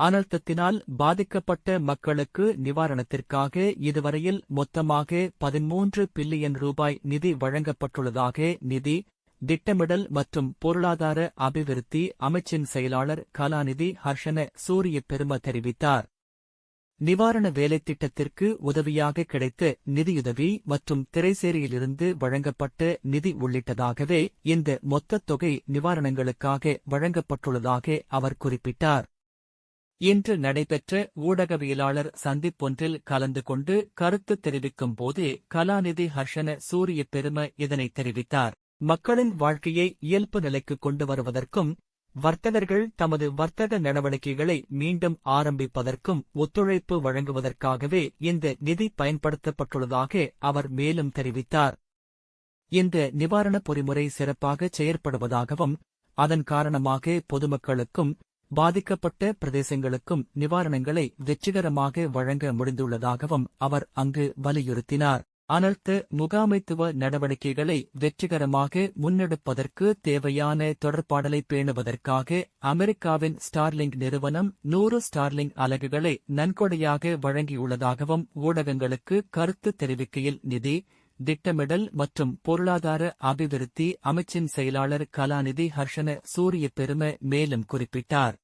அனர்த்தத்தினால் பாதிக்கப்பட்ட மக்களுக்கு நிவாரணத்திற்காக இதுவரையில் மொத்தமாக பதிமூன்று பில்லியன் ரூபாய் நிதி வழங்கப்பட்டுள்ளதாக நிதி திட்டமிடல் மற்றும் பொருளாதார அபிவிருத்தி அமைச்சின் செயலாளர் கலாநிதி ஹர்ஷன சூரிய பெரும தெரிவித்தார். நிவாரண வேலைத்திட்டத்திற்கு உதவியாக கிடைத்த நிதியுதவி மற்றும் திரைசேரியிலிருந்து வழங்கப்பட்ட நிதி உள்ளிட்டதாகவே இந்த மொத்தத் தொகை நிவாரணங்களுக்காக வழங்கப்பட்டுள்ளதாக அவர் குறிப்பிட்டார். இன்று நடைபெற்ற ஊடகவியலாளர் சந்திப்பொன்றில் கலந்து கொண்டு கருத்து தெரிவிக்கும் போது கலாநிதி ஹர்ஷன சூரிய பெரும இதனை தெரிவித்தார். மக்களின் வாழ்க்கையை இயல்பு நிலைக்கு கொண்டு வருவதற்கும் வர்த்தகர்கள் தமது வர்த்தக நடவடிக்கைகளை மீண்டும் ஆரம்பிப்பதற்கும் ஒத்துழைப்பு வழங்குவதற்காகவே இந்த நிதி பயன்படுத்தப்பட்டுள்ளதாக அவர் மேலும் தெரிவித்தார். இந்த நிவாரணப் பொறிமுறை சிறப்பாக செயற்படுவதாகவும் அதன் காரணமாக பொதுமக்களுக்கும் பாதிக்கப்பட்ட பிரதேசங்களுக்கும் நிவாரணங்களை வெற்றிகரமாக வழங்க முடிந்துள்ளதாகவும் அவர் அங்கு வலியுறுத்தினார். அனர்த்த முகாமைத்துவ நடவடிக்கைகளை வெற்றிகரமாக முன்னெடுப்பதற்கு தேவையான தொடர்பாடலை பேணுவதற்காக அமெரிக்காவின் ஸ்டார்லிங் நிறுவனம் நூறு ஸ்டார்லிங் அலகுகளை நன்கொடையாக வழங்கியுள்ளதாகவும் ஊடகங்களுக்கு கருத்து தெரிவிக்கையில் நிதி திட்டமிடல் மற்றும் பொருளாதார அபிவிருத்தி அமைச்சின் செயலாளர் கலாநிதி ஹர்ஷன சூரிய பெரும மேலும் குறிப்பிட்டார்.